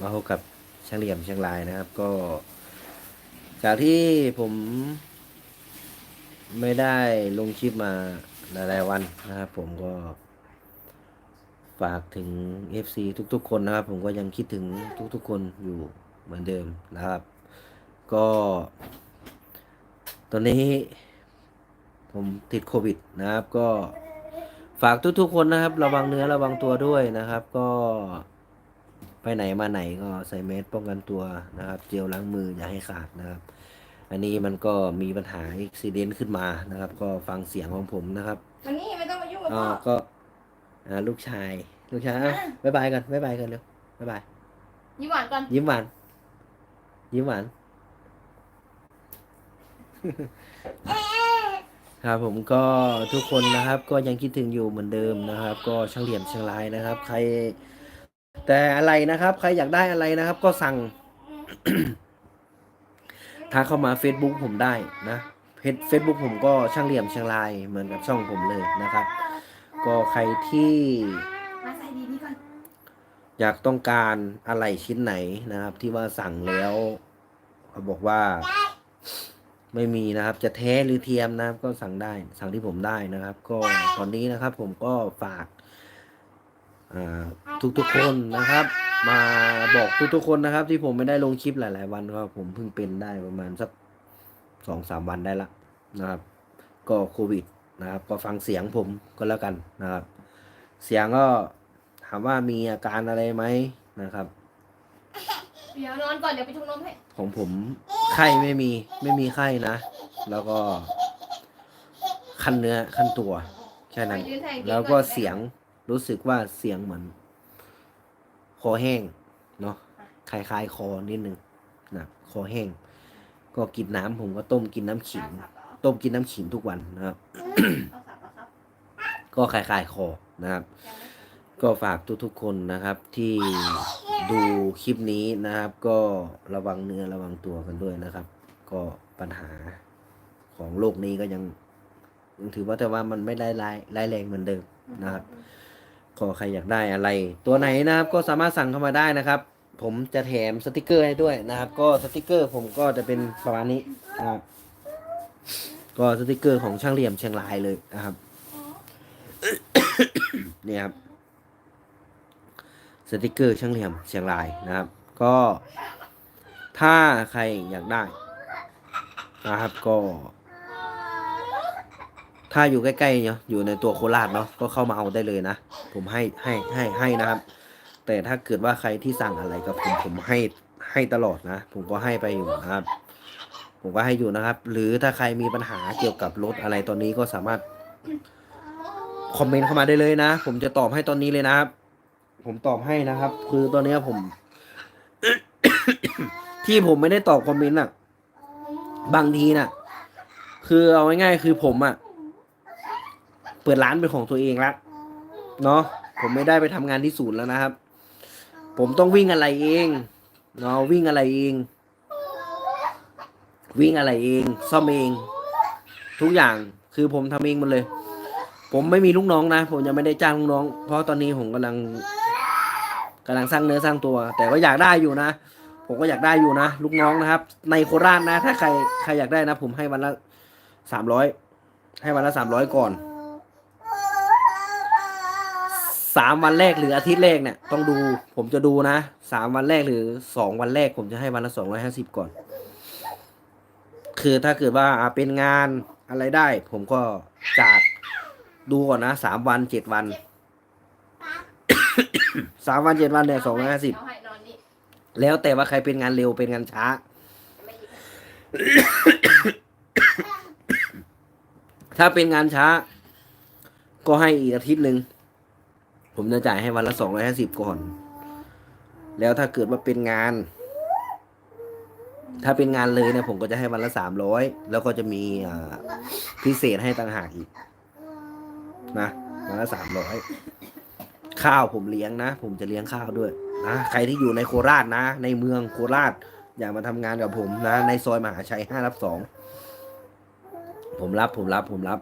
มาพบกับช่างเหลี่ยมเชียงรายนะครับ ก็ จากที่ผมไม่ได้ลงคลิปมาหลายๆวันนะครับ ผมก็ฝากถึง FC ทุกๆ คนนะครับ ผมก็ยังคิดถึงทุกๆ คนอยู่เหมือนเดิมนะครับ ก็ ตอนนี้ ผมติดโควิดนะครับ ก็ฝากทุกๆ คนนะครับ ระวังเนื้อระวังตัวด้วยนะครับ ก็ ไปไหนมาไหนก็ใส่แมสป้องกันตัวนะครับ เจลล้างมืออย่าให้ขาดนะครับ อันนี้มันก็มีปัญหาอุบิเหตุขึ้นมานะครับ ก็ฟังเสียงของผมนะครับมันนี่ไม่ต้องมายุ่งกับอ่าพ่อก็อ่าลูกชาย ลูกชายอะบ๊ายบายกันบ๊ายบายกันเร็วบ๊ายบาย ยิ้มหวานก่อนยิ้มหวาน ยิ้มหวาน ครับผมก็ทุกคนนะครับ ก็ยังคิดถึงอยู่เหมือนเดิมนะครับ ก็ช่างเหลี่ยมเชียงรายนะครับ ใคร แต่อะไรนะครับ ใครอยากได้อะไรนะครับ ก็สั่งถ้าเข้ามา Facebook ผมได้นะเพจเฟซบุ๊กผมก็ช่างเหลี่ยมเชียงรายเหมือนกับช่องผมเลยนะครับ ก็ใครที่อยากต้องการอะไรชิ้นไหนนะครับ ที่ว่าสั่งแล้วเขาบอกว่าไม่มีนะครับ จะแท้หรือเทียมนะครับ ก็สั่งได้ สั่งที่ผมได้นะครับ ก็ตอนนี้นะครับ ผมก็ฝาก ทุกๆคนนะครับ มาบอกทุกๆคนนะครับ ที่ผมไม่ได้ลงคลิปหลาย ๆ วันก็ผมเพิ่งเป็นได้ประมาณสักสองสามวันได้ละนะครับ ก็โควิดนะครับก็ฟังเสียงผมก็แล้วกันนะครับ เสียงก็ถามว่ามีอาการอะไรไหมนะครับเดี๋ยวนอนก่อนเดี๋ยวไปชงนมให้ของผมไข้ไม่มีไม่มีไข้นะ แล้วก็คันเนื้อคันตัวแค่นั้นไปยืนแทนเกมแล้วก็อนเสียง รู้สึกว่าเสียงเหมือน คอแห้ง เนาะคล้ายๆคอนิดนึงนะคอแห้ง ก็กินน้ำผมก็ต้มกินน้ำขิง ต้มกินน้ำขิงทุกวันนะครับเอาสับเอาสับก็คล้ายๆคอนะครับยังไม่ก็ฝากทุกๆคนนะครับที่ดูคลิปนี้นะครับ ก็ระวังเนื้อระวังตัวกันด้วยนะครับ ก็ปัญหาของโลกนี้ก็ยังยังถือว่าแต่ว่ามันไม่ได้ร้ายร้ายแรงเหมือนเดิมนะครับ ก็ใครอยากได้อะไร ตัวไหนนะครับก็สามารถสั่งเข้ามาได้นะครับ ผมจะแถมสติกเกอร์ให้ด้วยนะครับ ก็สติกเกอร์ผมก็จะเป็นประมาณนี้นะครับก็สติกเกอร์ของช่างเหลี่ยมเชียงรายเลยนะครับเนี่ยครับสติกเกอร์ช่างเหลี่ยมเชียงรายนะครับ ก็ถ้าใครอยากได้นะครับก็ ถ้าอยู่ใกล้ๆเนาะอยู่ในตัวโคราชเนาะก็เข้ามาเอาได้เลยนะ ผมให้ให้ให้ให้นะครับ แต่ถ้าเกิดว่าใครที่สั่งอะไรกับผมผมให้ให้ตลอดนะ ผมก็ให้ไปอยู่นะครับ ผมก็ให้อยู่นะครับ หรือถ้าใครมีปัญหาเกี่ยวกับรถอะไรตอนนี้ก็สามารถคอมเมนต์เข้ามาได้เลยนะ ผมจะตอบให้ตอนนี้เลยนะครับ ผมตอบให้นะครับ คือตอนนี้ผม ที่ผมไม่ได้ตอบคอมเมนต์อะ บางทีน่ะ คือเอาง่ายๆคือผมอะ เปิดร้านเป็นของตัวเองละเนาะผมไม่ได้ไปทำงานที่ศูนย์แล้วนะครับ ผมต้องวิ่งอะไรเองเนาะวิ่งอะไรเอง วิ่งอะไรเอง ซ่อมเอง ทุกอย่างคือผมทำเองหมดเลย ผมไม่มีลูกน้องนะ ผมยังไม่ได้จ้างลูกน้อง เพราะตอนนี้ผมกำลังกำลังสร้างเนื้อสร้างตัว แต่ก็อยากได้อยู่นะผมก็อยากได้อยู่นะลูกน้องนะครับ ในโคราชนะ ถ้าใครใครอยากได้นะ ผมให้วันละสามร้อยให้วันละสามร้อยก่อน สามวันแรกหรืออาทิตย์แรกเนี่ยต้องดู ผมจะดูนะสามวันแรกหรือสองวันแรก ผมจะให้วันละสองร้อยห้าสิบก่อน คือถ้าเกิดว่าเป็นงานอะไรได้ ผมก็จัดดูก่อนนะสามวันเจ็ดวันสามวันเจ็ดวันเนี่ยสองร้อยห้าสิบแล้วแต่ว่าใครเป็นงานเร็วเป็นงานช้า ถ้าเป็นงานช้า ก็ให้อีกอาทิตย์หนึ่ง ผมจะจ่ายให้วันละสองร้อยห้าสิบก่อน แล้วถ้าเกิดว่าเป็นงาน ถ้าเป็นงานเลยเนี่ยผมก็จะให้วันละสามร้อยแล้วก็จะมีพิเศษให้ต่างหากอีกนะวันละสามร้อยข้าวผมเลี้ยงนะ ผมจะเลี้ยงข้าวด้วยนะใครที่อยู่ในโคราชนะ ในเมืองโคราช อยากมาทำงานกับผมนะ ในซอยมหาชัยห้ารับสองผมรับผมรับผมรับ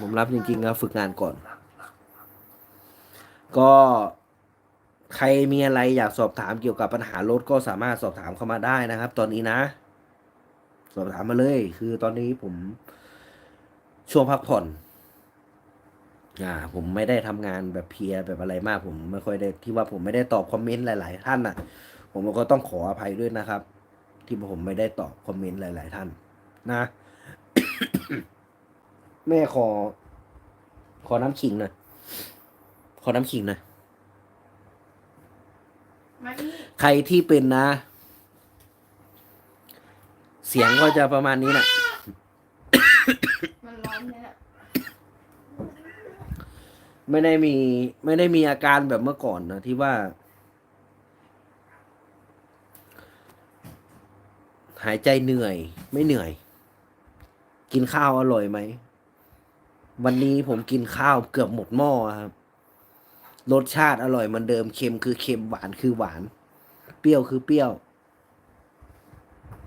ผมรับจริงๆนะฝึกงานก่อน ก็ใครมีอะไรอยากสอบถามเกี่ยวกับปัญหารถก็สามารถสอบถามเข้ามาได้นะครับ ตอนนี้นะ สอบถามมาเลย คือตอนนี้ผมช่วงพักผ่อน อ่า ผมไม่ได้ทำงานแบบเพียแบบอะไรมาก ผมไม่ค่อยได้ที่ว่าผมไม่ได้ตอบคอมเมนต์หลาย ๆ ท่านน่ะ ผมก็ต้องขออภัยด้วยนะครับ ที่ผมไม่ได้ตอบคอมเมนต์หลาย ๆ ท่าน นะแม่ขอ ขอน้ำขิงหน่อย อน้ำขิงหน่อยมานี่ใครที่เป็นนะ เสียงก็จะประมาณนี้นะมันร้อนเนี่ยไม่ได้มี ไม่ได้มีอาการแบบเมื่อก่อนนะที่ว่า หายใจเหนื่อย ไม่เหนื่อย กินข้าวอร่อยไหม วันนี้ผมกินข้าวเกือบหมดหม้อครับ รสชาติอร่อยเหมือนเดิมเค็มคือเค็มหวานคือหวาน เปรี้ยวคือเปรี้ยว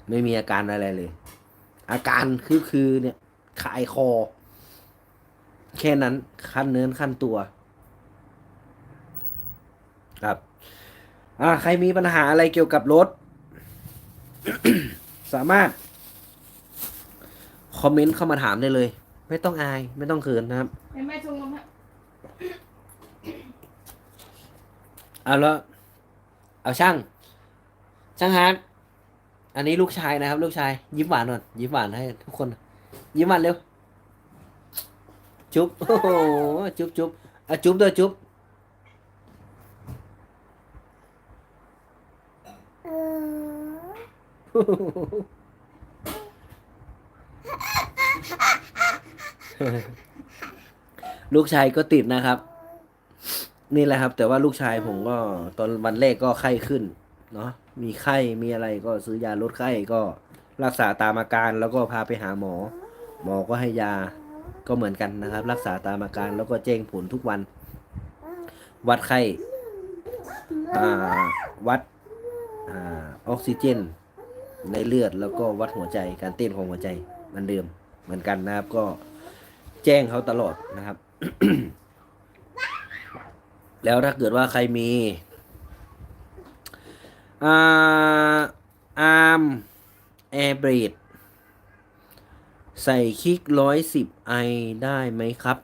ไม่มีอาการอะไรเลย อาการคือคือเนี่ยคายคอ แค่นั้นขั้นเนื้อขั้นตัว ครับ อ่า ใครมีปัญหาอะไรเกี่ยวกับรถ สามารถ คอมเมนต์เข้ามาถามได้เลย ไม่ต้องอาย ไม่ต้องเขินนะครับ ให้แม่ชงนมให้ เอาแล้วเอาช่าง ช่างฮาร์ดอันนี้ลูกชายนะครับ ลูกชาย ยิ้มหวานหน่อยยิ้มหวานให้ทุกคน ยิ้มหวานเร็ว จุ๊บโอ้โหจุ๊บจุ๊บอะจุ๊บด้วยจุ๊บลูกชายก็ติดนะครับ นี่แหละครับ แต่ว่าลูกชายผมก็ตอนวันแรกก็ไข้ขึ้นเนาะมีไข้มีอะไรก็ซื้อยาลดไข้ก็รักษาตามอาการแล้วก็พาไปหาหมอ หมอก็ให้ยาก็เหมือนกันนะครับ รักษาตามอาการแล้วก็แจ้งผลทุกวัน วัดไข้วัดอออกซิเจน ในเลือดแล้วก็วัดหัวใจการเต้นของหัวใจเหมือนเดิมเหมือนกันนะครับก็แจ้งเขาตลอดนะครับ แล้วถ้าเกิดว่าใครมีอ่าอาร์มแอร์เบรดใส่คลิกร้อยสิบไอได้ไหมครับ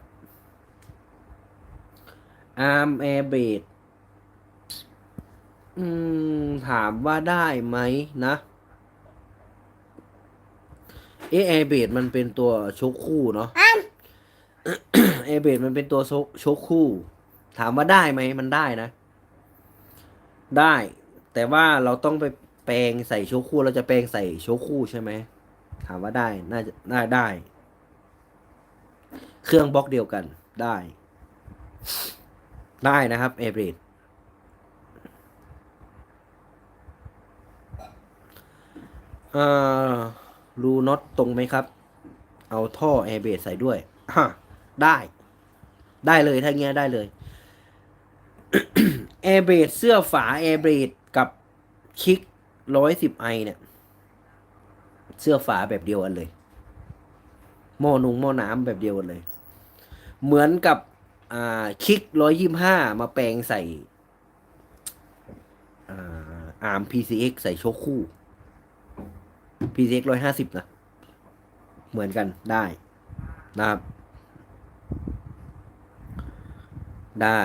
อาร์มแอร์เบรดอืมถามว่าได้ไหมนะ เอแอร์เบดมันเป็นตัวชกคู่เนาะแอร์เบดมันเป็นตัวชกชกคู่ ถามว่าได้ไหมมันได้นะ ได้ แต่ว่าเราต้องไปแปลงใส่โชคคู่ เราจะแปลงใส่โชคคู่ใช่ไหมถามว่าได้ น่าจะน่าได้ เครื่องบล็อกเดียวกันได้ ได้นะครับเอเบรดเอ่อรูน็อตตรงไหมครับ เอาท่อแอร์เบรดใส่ด้วยอะได้ ได้เลยถ้าเงี้ยได้เลย แอร์เบรดเสื้อฝาแอร์เบรดกับคิกร้อยสิบไอเนี่ย เสื้อฝาแบบเดียวกันเลยหม้อนุงหม้อน้ำแบบเดียวกันเลย เหมือนกับอ่าคิกร้อยยี่ห้ามาแปลงใส่อาอาร์ม PCX ใส่โชคคู่ PCX ร้อยห้าสิบนะ เหมือนกันได้นะครับ ได้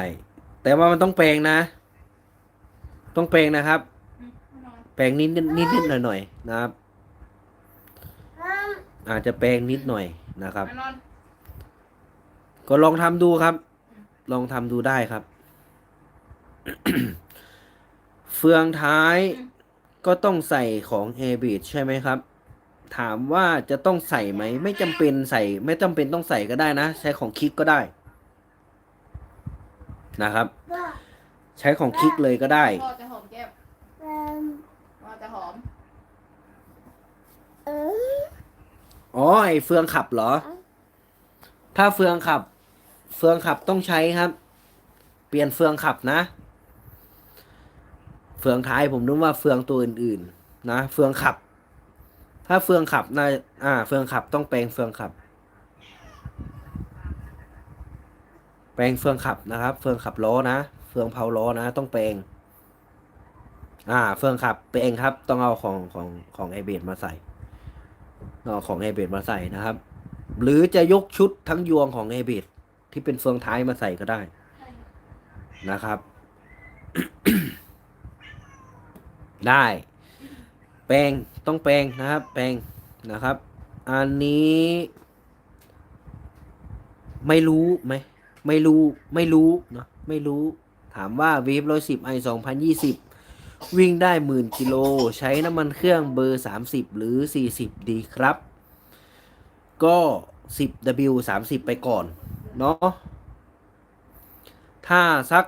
แต่ว่ามันต้องแปลงนะ ต้องแปลงนะครับอืมมานอนแปลงนิดนิดนิดนิดหน่อยหน่อยนะครับ อาจจะแปลงนิดหน่อยนะครับมานอนก็ลองทำดูครับ ลองทำดูได้ครับ เฟืองท้ายก็ต้องใส่ของ a b i t ใช่ไหมครับ ถามว่าจะต้องใส่ไหม ไม่จำเป็นใส่ ไม่จำเป็นต้องใส่ก็ได้นะ ใช้ของคลิกก็ได้ นะครับ ใช้ของคลิกเลยก็ได้พ่อจะหอมแก้มพ่อจะหอมอ๋อไอเฟืองขับเหรอ ถ้าเฟืองขับ เฟืองขับต้องใช้ครับ เปลี่ยนเฟืองขับนะ เฟืองท้ายผมนึกว่าเฟืองตัวอื่น ๆ นะ เฟืองขับ ถ้าเฟืองขับน่าอ่า เฟืองขับต้องแปลงเฟืองขับ ปลงเฟืองขับนะครับ เฟืองขับล้อนะ เฟืองเผาล้อนะ ต้องแปลง อ่า เฟืองขับแปลงครับ ต้องเอาของของของไอเบดมาใส่เอาของไอเบดมาใส่นะครับ หรือจะยกชุดทั้งยวงของไอเบดที่เป็นเฟืองท้ายมาใส่ก็ได้นะครับ ได้ แปลงต้องแปลงนะครับ แปลงนะครับ อันนี้ ไม่รู้ไหม ไม่รู้ไม่รู้เนาะไม่รู้ถามว่าวีฟร้อยสิบไอสองพันยี่สิบวิ่งได้หมื่นกิโล ใช้น้ำมันเครื่องเบอร์สามสิบหรือสี่สิบดีครับ ก็สิบ W สามสิบไปก่อน เนาะถ้าสัก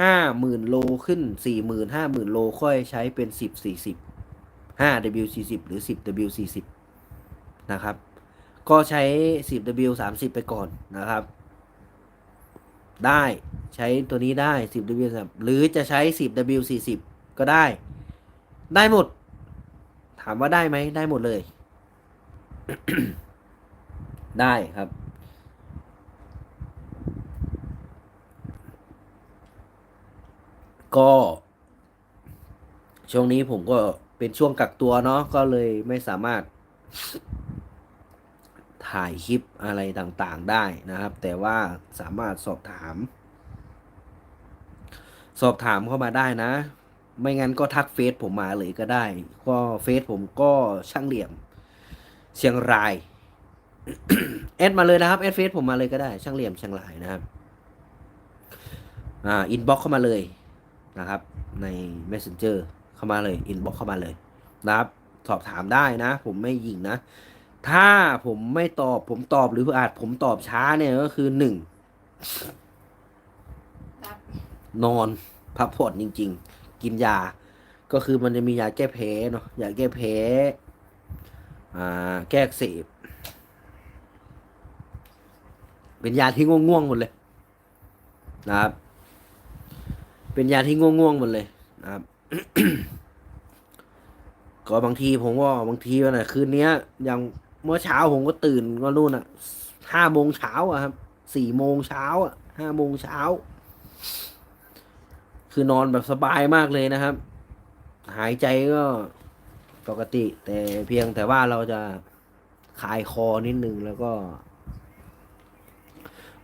ห้าหมื่นโลขึ้นสี่หมื่นห้าหมื่นโลค่อยใช้เป็นสิบสี่สิบห้า W สี่สิบหรือสิบ W สี่สิบนะครับ ก็ใช้ 10W 30 ไปก่อนนะครับ ได้ใช้ตัวนี้ได้ 10W 30หรือจะใช้ 10W 40 ก็ได้ ได้หมด ถามว่าได้ไหม ได้หมดเลย ได้ครับ ก็ ช่วงนี้ผมก็เป็นช่วงกักตัวเนาะก็เลยไม่สามารถ ถ่ายคลิปอะไรต่างๆได้นะครับ แต่ว่าสามารถสอบถาม สอบถามเข้ามาได้นะ ไม่งั้นก็ทักเฟซผมมาเลยก็ได้ ก็เฟซผมก็ช่างเหลี่ยม เชียงรายแอดมาเลยนะครับแอดเฟซผมมาเลยก็ได้ ช่างเหลี่ยมเชียงรายนะครับอ่าอินบ็อกเข้ามาเลยนะครับใน messenger เข้ามาเลยอินบ็อกเข้ามาเลยนะครับ สอบถามได้นะ ผมไม่ยิงนะ ถ้าผมไม่ตอบผมตอบหรืออาจผมตอบช้าเนี่ยก็คือหนึ่งรับนอนพักผ่อนจริง ๆ กินยา ก็คือมันจะมียาแก้แพ้เนาะยาแก้แพ้อ่าแก้อักเสบเป็นยาที่ง่วงๆหมดเลยนะครับ เป็นยาที่ง่วงๆหมดเลยนะครับก็บางทีผมก็บางทีวันไหนคืนเนี้ยอย่าง เมื่อเช้าผมก็ตื่นก็นู่นอะห้าโมงเช้าอะครับสี่โมงเช้าอะห้าโมงเช้า คือนอนแบบสบายมากเลยนะครับ หายใจก็ปกติ แต่เพียงแต่ว่าเราจะคายคอนิดนึงแล้วก็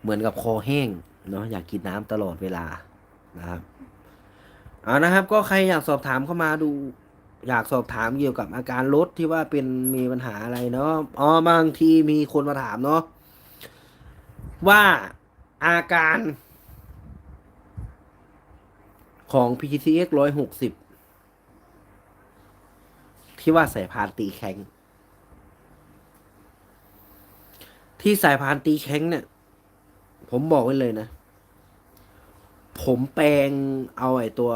เหมือนกับคอแห้งเนาะอยากกินน้ำตลอดเวลานะครับเอานะครับ ก็ใครอยากสอบถามเข้ามาดู อยากสอบถามเกี่ยวกับอาการรถที่ว่าเป็นมีปัญหาอะไรเนาะอ๋อบางทีมีคนมาถามเนาะว่าอาการของ PTX ร้อยหกสิบที่ว่าสายพานตีแข็ง ที่สายพานตีแข็งเนี่ย ผมบอกไว้เลยนะ ผมแปลงเอาไอ้ตัว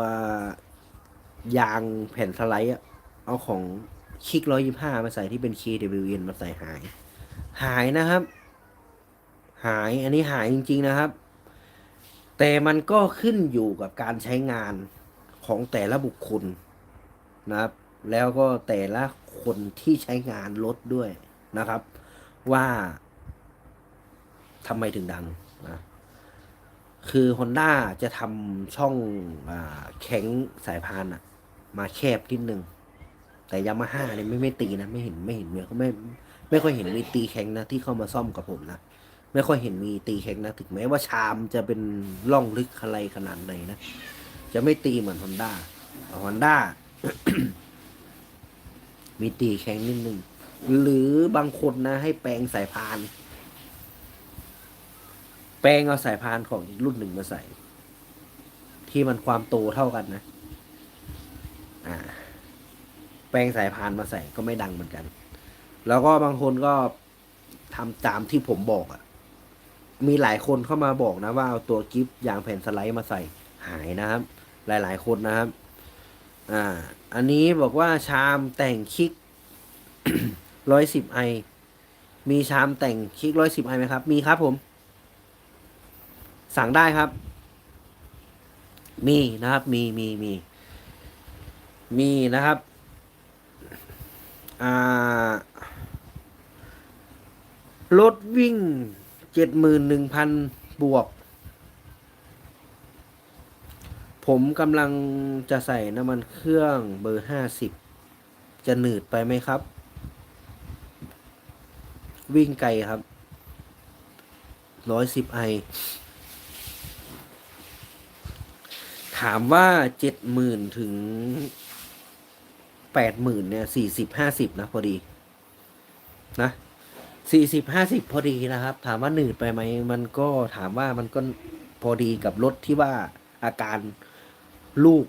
ยางแผ่นสไลด์อะเอาของคิกร้อยยี่ห้ามาใส่ที่เป็น KWN มาใส่หาย หายนะครับ หายอันนี้หายจริง ๆนะครับ แต่มันก็ขึ้นอยู่กับการใช้งานของแต่ละบุคคลนะครับ แล้วก็แต่ละคนที่ใช้งานรถด้วยนะครับ ว่าทำไมถึงดังนะคือ Honda จะทำช่องอแข็งสายพานอะ มาแคบนิดนึง แต่ยามาฮ่าเนี่ยไม่ไม่ตีนะ ไม่เห็นไม่เห็นเนี่ยเขาไม่ไม่ค่อยเห็นมีตีแข็งนะที่เข้ามาซ่อมกับผมนะไม่ค่อยเห็นมีตีแข็งนะถึงแม้ว่าชามจะเป็นร่องลึกอะไรขนาดไหนนะจะไม่ตีเหมือนฮอนด้าฮอนด้ามีตีแข็งนิดนึงหรือบางคนนะ ให้แปลงสายพาน แปลงเอาสายพานของอีกรุ่นหนึ่งมาใส่ ที่มันความโตเท่ากันนะ อ่า แปลงสายพานมาใส่ก็ไม่ดังเหมือนกัน แล้วก็บางคนก็ทำตามที่ผมบอกอะ่ะ มีหลายคนเข้ามาบอกนะว่าเอาตัวกิฟต์ยางแผ่นสไลด์มาใส่หายนะครับ หลาย ๆ คนนะครับ อ่า อันนี้บอกว่าชามแต่งคิกร้อยสิบไอ มีชามแต่งคิกร้อยสิบไอไหมครับ มีครับผม สั่งได้ครับ มีนะครับ มีมีมี มีนะครับรถวิ่งเจ็ดหมื่นหนึ่งพันบวก ผมกำลังจะใส่น้ำมันเครื่องเบอร์ห้าสิบจะหนืดไปไหมครับ วิ่งไกลครับร้อยสิบไอถามว่าเจ็ดหมื่นถึง แปดหมื่นเนี่ยสี่สิบห้าสิบนะพอดี นะสี่สิบห้าสิบพอดีนะครับ ถามว่าหนืดไปไหมมันก็ถามว่ามันก็พอดีกับรถที่ว่าอาการลูก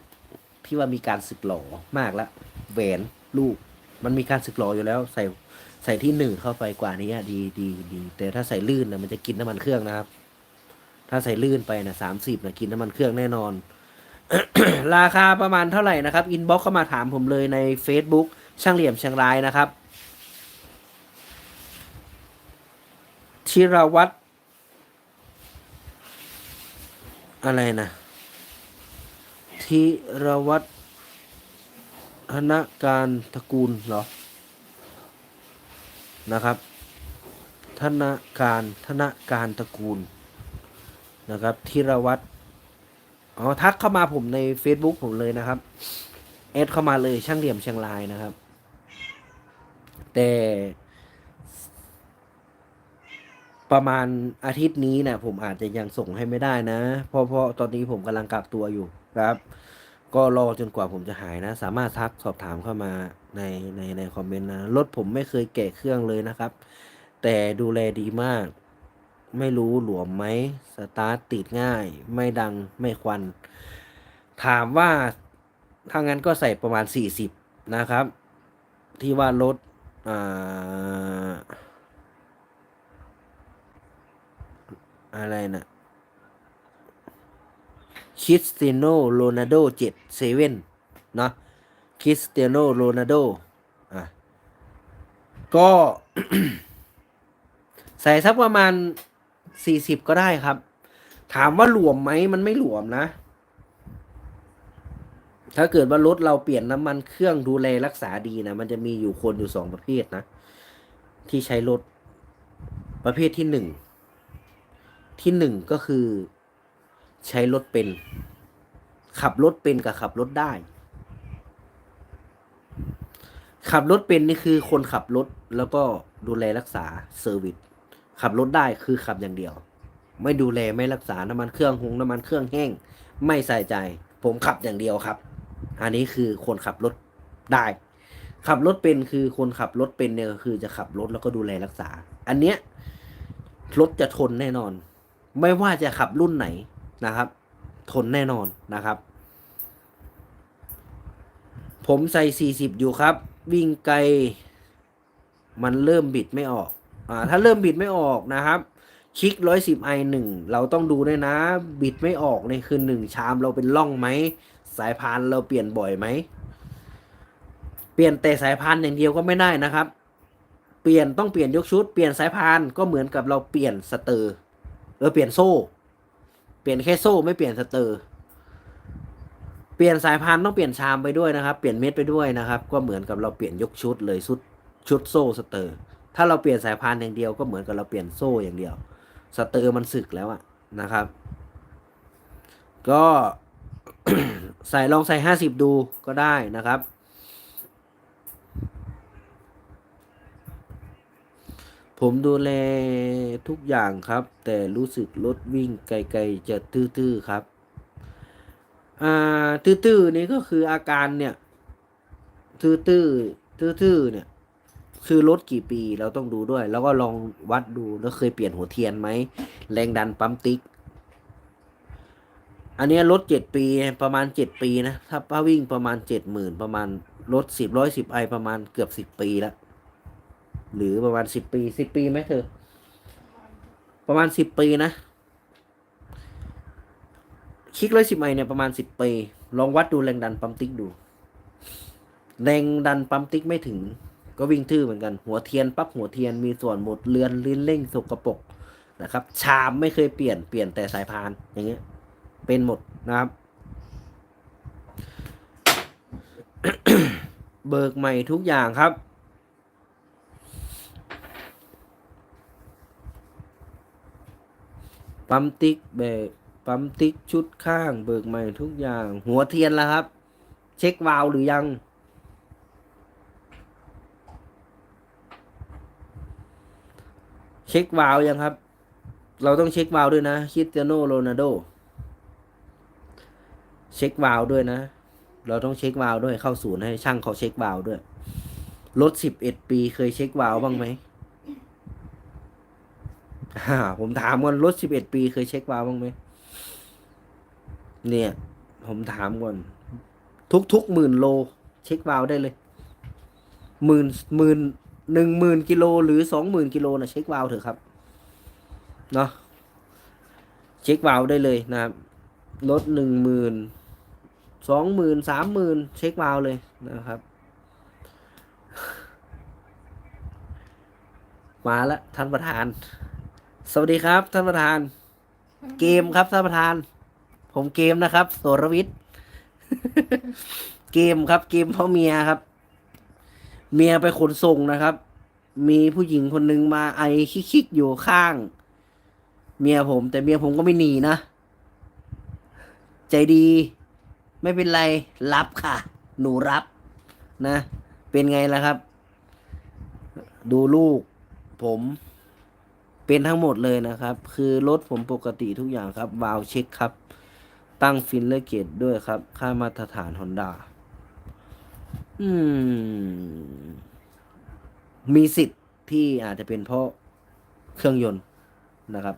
ที่ว่ามีการสึกหลอมากแล้วแหวนลูก มันมีการสึกหลออยู่แล้ว ใส่ใส่ที่หนึ่งเข้าไปกว่านี้ดีดีดีแต่ถ้าใส่ลื่นนะมันจะกินน้ำมันเครื่องนะครับ ถ้าใส่ลื่นไปนะสามสิบนะกินน้ำมันเครื่องแน่นอน ราคาประมาณเท่าไหร่นะครับ อินบ็อกเข้ามาถามผมเลยใน Facebook ช่างเหลี่ยมเชียงรายนะครับชิรวัตรอะไรนะธิรวัตรธนการตระกูลเหรอ นะครับ ธนการธนการตระกูลนะครับธิรวัตร อ๋อทักเข้ามาผมใน Facebook ผมเลยนะครับแอดเข้ามาเลยช่างเหลี่ยมเชียงรายนะครับ แต่ประมาณอาทิตย์นี้เนะผมอาจจะยังส่งให้ไม่ได้นะ เพราะเพราะตอนนี้ผมกำลังกักตัวอยู่ครับ ก็รอจนกว่าผมจะหายนะ สามารถทักสอบถามเข้ามาในในในคอมเมนต์นะรถผมไม่เคยแกะเครื่องเลยนะครับ แต่ดูแลดีมาก ไม่รู้หลวมไหมสตาร์ทติดง่าย ไม่ดังไม่ควัน ถามว่าถ้างั้นก็ใส่ประมาณ 40 นะครับ ที่ว่ารถอ่าอะไรนะคริสเตียโนโรนัลโดเจ็ดเซเว่นเนาะคริสเตียโนโรนัลโดอะก็ ใส่สักประมาณ สี่สิบก็ได้ครับ ถามว่าหลวมไหมมันไม่หลวมนะ ถ้าเกิดว่ารถเราเปลี่ยนน้ำมันเครื่องดูแลรักษาดีนะ มันจะมีอยู่คนอยู่สองประเภทนะ ที่ใช้รถประเภทที่หนึ่ง ที่หนึ่งก็คือใช้รถเป็น ขับรถเป็นกับขับรถได้ ขับรถเป็นนี่คือคนขับรถแล้วก็ดูแลรักษาเซอร์วิส ขับรถได้คือขับอย่างเดียว ไม่ดูแลไม่รักษาน้ำมันเครื่องหงน้ำมันเครื่องแห้ง ไม่ใส่ใจ ผมขับอย่างเดียวครับ อันนี้คือคนขับรถได้ ขับรถเป็นคือคนขับรถเป็นเนี่ยคือจะขับรถแล้วก็ดูแลรักษา อันเนี้ยรถจะทนแน่นอน ไม่ว่าจะขับรุ่นไหนนะครับ ทนแน่นอนนะครับ ผมใส่ 40 อยู่ครับ วิ่งไกล มันเริ่มบิดไม่ออก อ่าถ้าเริ่มบิดไม่ออกนะครับคลิก110 i 1เราต้องดูด้วยนะ บิดไม่ออกในคือหนึ่งชามเราเป็นล่องไหม สายพานเราเปลี่ยนบ่อยไหม เปลี่ยนแต่สายพานอย่างเดียวก็ไม่ได้นะครับ เปลี่ยนต้องเปลี่ยนยกชุด เปลี่ยนสายพานก็เหมือนกับเราเปลี่ยนสเตอร์เออเปลี่ยนโซ่ เปลี่ยนแค่โซ่ไม่เปลี่ยนสเตอร์เปลี่ยนสายพานต้องเปลี่ยนชามไปด้วยนะครับ เปลี่ยนเม็ดไปด้วยนะครับ ก็เหมือนกับเราเปลี่ยนยกชุดเลยชุดชุดโซ่สเตอร์ ถ้าเราเปลี่ยนสายพานอย่างเดียวก็เหมือนกับเราเปลี่ยนโซ่อย่างเดียว สเตอร์มันสึกแล้วอะนะครับ ก็ใส่ลองใส่ห้าสิบดูก็ได้นะครับ ผมดูแลทุกอย่างครับ แต่รู้สึกรถวิ่งไกลๆจะตื้อๆครับ อ่าตื้อๆนี่ก็คืออาการเนี่ยตื้อๆตื้อๆเนี่ย คือรถกี่ปีเราต้องดูด้วย แล้วก็ลองวัดดูแล้วเคยเปลี่ยนหัวเทียนไหมแรงดันปั๊มติ๊ก อันเนี้ยรถเจ็ดปีประมาณเจ็ดปีนะถ้าป้าวิ่งประมาณเจ็ดหมื่นประมาณรถสิบร้อยสิบไอประมาณเกือบสิบปีล้วหรือประมาณสิบปีสิบปีไหมเธอ ประมาณสิบปีนะคลิกร้อยสิบไอเนี่ยประมาณสิบปี ลองวัดดูแรงดันปั๊มติ๊กดู แรงดันปั๊มติ๊กไม่ถึง ก็วิ่งทื่อเหมือนกัน หัวเทียนปั๊บหัวเทียนมีส่วนหมดเลือนลิ้นเร่งสกรปรกนะครับ ชามไม่เคยเปลี่ยนเปลี่ยนแต่สายพานอย่างเงี้ย เป็นหมดนะครับ เบิกใหม่ทุกอย่างครับปั๊มติ๊กเบรกปั๊มปั๊มติ๊กชุดข้าง เบิกใหม่ทุกอย่าง หัวเทียนแล้วครับ เช็ควาล์วหรือยัง เช็ควาล์วยังครับ เราต้องเช็ควาล์วด้วยนะคริสเตียโนโรนัลโดเช็ควาล์วด้วยนะ เราต้องเช็ควาล์วด้วยเข้าศูนย์ให้ช่างเขาเช็ควาล์วด้วยรถสิบเอ็ดปีเคยเช็ควาล์วบ้างไหมอ่าผมถามก่อนรถสิบเอ็ดปีเคยเช็ควาล์วบ้างไหมเนี่ย ผมถามก่อน ทุกทุกหมื่นโล เช็ควาล์วได้เลยหมื่นหมื่น หนึ่งหมื่นกิโลหรือสองหมื่นกิโลนะเช็ควาล์วเถอะครับเนาะเช็ควาล์วได้เลยนะครับรถหนึ่งหมื่นสองหมื่นสามหมื่นเช็ควาล์วเลยนะครับ มาล้วท่านประธาน สวัสดีครับท่านประธาน เกมครับท่านประธาน ผมเกมนะครับโสรวิทย์ เกมครับเกมเพราะเมียครับ เมียไปขนส่งนะครับ มีผู้หญิงคนหนึ่งมาไอคิกๆอยู่ข้าง เมียผม แต่เมียผมก็ไม่หนีนะ ใจดี ไม่เป็นไรรับค่ะ หนูรับนะ เป็นไงล่ะครับ ดูลูก ผมเป็นทั้งหมดเลยนะครับ คือรถผมปกติทุกอย่างครับวาล์วเช็คครับ ตั้งฟินเลอร์เกตด้วยครับ ค่ามาตรฐานฮอนด้า อืม มีสิทธิ์ที่อาจจะเป็นเพราะเครื่องยนต์นะครับ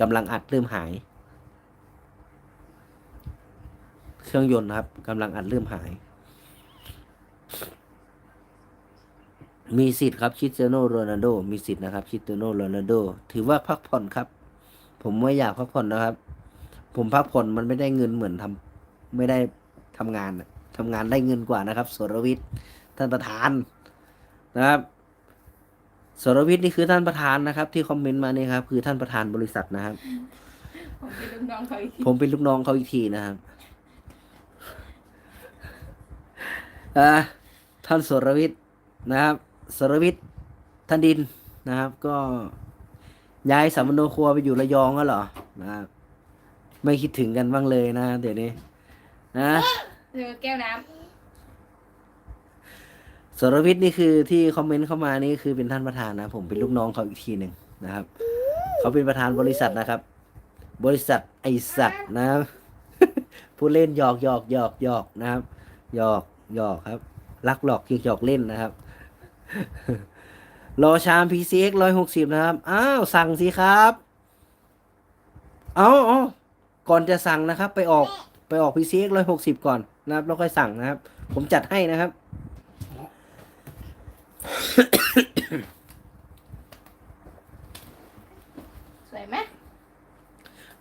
กำลังอัดเริ่มหาย เครื่องยนต์นะครับกำลังอัดเริ่มหาย มีสิทธิ์ครับคิสเตโนโรนัลโด มีสิทธิ์นะครับคิสเตโนโรนัลโด ถือว่าพักผ่อนครับ ผมไม่อยากพักผ่อนนะครับ ผมพักผ่อนมันไม่ได้เงินเหมือนทำไม่ได้ทำงานนะ ทำงานได้เงินกว่านะครับสรวิทย์ท่านประธานนะครับสรวิทย์นี่คือท่านประธานนะครับ ที่คอมเมนต์มานี่ครับ คือท่านประธานบริษัทนะครับ ผมเป็นลูกน้องเขาอีกทีผมเป็นลูกน้องเขาอีกทีนะครับอ่าท่านสรวิทย์นะครับสรวิทย์ท่านดินนะครับ ก็ย้ายสามโนครัวไปอยู่ระยองแล้วเหรอนะครับไม่คิดถึงกันบ้างเลยนะ เดี๋ยวนี้นะ เจอแก้วน้สรวิทย์นี่คือที่คอมเมนต์เข้ามานี่คือเป็นท่านประธานนะ ผมเป็นลูกน้องเขาอีกทีหนึ่งนะครับ เขาเป็นประธานบริษัทนะครับ บริษัทไอสัตว์นะครับ ผู้เล่นหยอกหยอกหยอกหยอกนะครับหยอกหยอกครับ รักหลอกหยอกเล่นนะครับ รอชาม PCX ร้อยหกสิบนะครับ อ้าว สั่งสิครับ เอาเอาก่อนจะสั่งนะครับ ไปออก ไปออก PCX ร้อยหกสิบก่อนนะครับ แล้วค่อยสั่งนะครับ ผมจัดให้นะครับำสวยไหม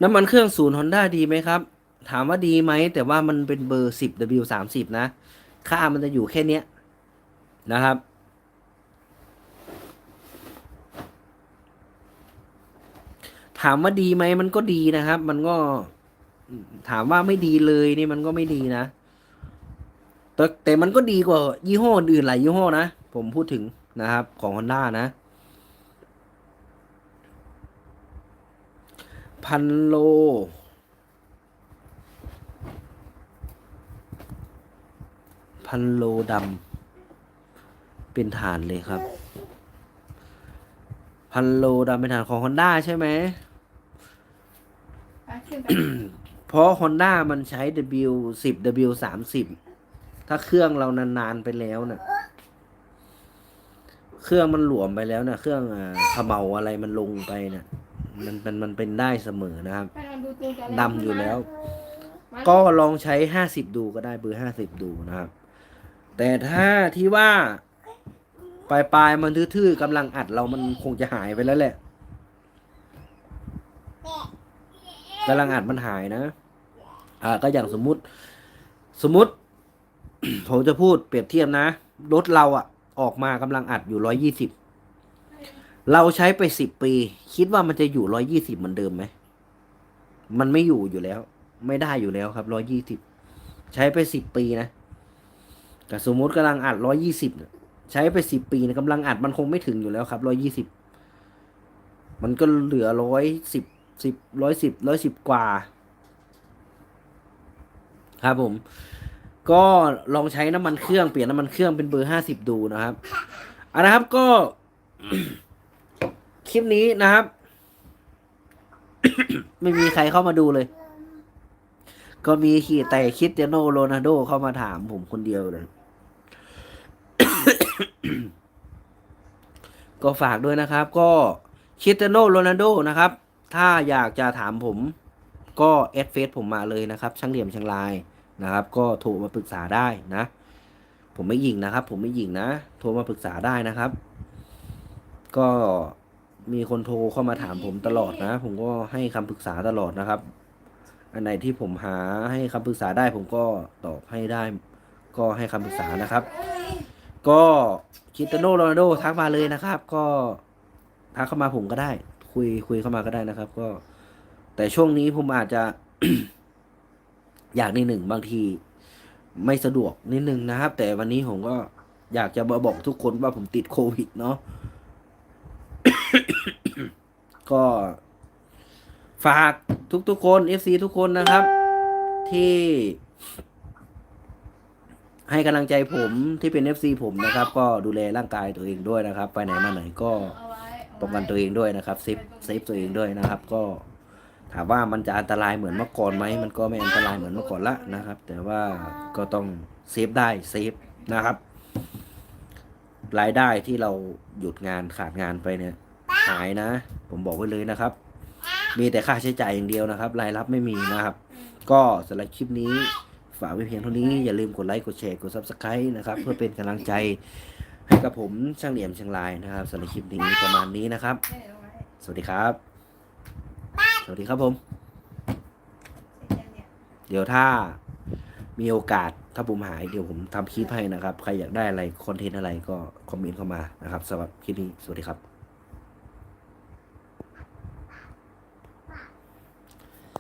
น้ำมันเครื่องศูนย์ฮอนด้าดีไหมครับ ถามว่าดีไหม แต่ว่ามันเป็นเบอร์สิบ W สามสิบนะ ค่ามันจะอยู่แค่เนี้ยนะครับ ถามว่าดีไหมมันก็ดีนะครับ มันก็ ถามว่าไม่ดีเลยนี่มันก็ไม่ดีนะ แต่แต่มันก็ดีกว่า ยี่ห้ออื่นหลายยี่ห้อนะ ผมพูดถึงนะครับ ของ Honda นะ พันโล พันโลดำเป็นฐานเลยครับ พันโลดำเป็นฐานของ Honda ใช่ไหม เพราะ Honda มันใช้ W 10 W 30 ถ้าเครื่องเรานานๆไปแล้วนะ่ะ เครื่องมันหลวมไปแล้วนะ่ะ เครื่องอ่าขมเมาอะไรมันลงไปนะ่ะ มันมันมันเป็นได้เสมอนะครับดำอยู่แล้ว ก็ลองใช้ห้าสิบดูก็ได้เบอร์ห้าสิบดูนะครับ แต่ถ้าที่ว่าปลายปลายมันทื่อๆกำลังอัดเรามันคงจะหายไปแล้วแหละ กำลังอัดมันหายนะ อ่า ก็อย่างสมมุติ สมมุติ ผมจะพูดเปรียบเทียบนะ รถเราอะออกมากำลังอัดอยู่ร้อยยี่สิบ เราใช้ไปสิบปี คิดว่ามันจะอยู่ร้อยยี่สิบเหมือนเดิมไหม มันไม่อยู่อยู่แล้ว ไม่ได้อยู่แล้วครับร้อยยี่สิบ ใช้ไปสิบปีนะ แต่สมมุติกำลังอัดร้อยยี่สิบใช้ไปสิบปีนะกำลังอัดมันคงไม่ถึงอยู่แล้วครับร้อยยี่สิบ มันก็เหลือร้อยสิบ สิบร้อยสิบร้อยสิบกว่า ครับผม ก็ลองใช้น้ำมันเครื่องเปลี่ยนน้ำมันเครื่องเป็นเบอร์ห้าสิบดูนะครับเอานะครับก็ คลิปนี้นะครับ ไม่มีใครเข้ามาดูเลย ก็มีขีดแต่คริสเตียโนโรนัลโดเข้ามาถามผมคนเดียวเลยก็ฝากด้วยนะครับ ก็คริสเตโนโรนัลโดนะครับ ถ้าอยากจะถามผมก็แอดเฟซผมมาเลยนะครับ ช่างเหลี่ยมช่างลายนะครับ ก็โทรมาปรึกษาได้นะ ผมไม่หยิงนะครับ ผมไม่หยิงนะ โทรมาปรึกษาได้นะครับ ก็มีคนโทรเข้ามาถามผมตลอดนะ ผมก็ให้คำปรึกษาตลอดนะครับ อันไหนที่ผมหาให้คำปรึกษาได้ ผมก็ตอบให้ได้ ก็ให้คำปรึกษานะครับ ก็คิตาโนโรนัลโดทักมาเลยนะครับ ก็ทักเข้ามาผมก็ได้ คุยคุยเข้ามาก็ได้นะครับ ก็ แต่ช่วงนี้ผมอาจจะ อยากนิดหนึ่งบางที ไม่สะดวกนิดหนึ่งนะครับ แต่วันนี้ผมก็อยากจะมาบอกทุกคนว่าผมติดโควิดเนาะก็ฝากทุกๆคน FC ทุกคนนะครับ ที่ให้กำลังใจผมที่เป็น FC ผมนะครับ ก็ดูแลร่างกายตัวเองด้วยนะครับ ไปไหนมาไหนก็ ป้องกันตัวเองด้วยนะครับเซฟเซฟตัวเองด้วยนะครับ ก็ถามว่ามันจะอันตรายเหมือนเมื่อก่อนไหมมันก็ไม่อันตรายเหมือนเมื่อก่อนละนะครับ แต่ว่าก็ต้องเซฟได้เซฟนะครับ รายได้ที่เราหยุดงานขาดงานไปเนี่ยหายนะ ผมบอกไว้เลยนะครับ มีแต่ค่าใช้จ่ายอย่างเดียวนะครับ รายรับไม่มีนะครับ ก็สำหรับคลิปนี้ฝากไว้เพียงเท่านี้อย่าลืมกดไลค์กดแชร์กด subscribe นะครับ เพื่อเป็นกำลังใจ ให้กับผมช่างเหลี่ยมช่างลายนะครับสำหรับคลิปนี้ประมาณนี้นะครับเดี๋ยวเอาไว้สวัสดีครับ สวัสดีครับผมเสร็จยังเนี่ยเดี๋ยวถ้ามีโอกาสถ้าผมหายเดี๋ยวผมทำคลิปให้นะครับ ใครอยากได้อะไรคอนเทนต์อะไรก็คอมเมนต์เข้ามานะครับสำหรับคลิปนี้สวัสดีครับ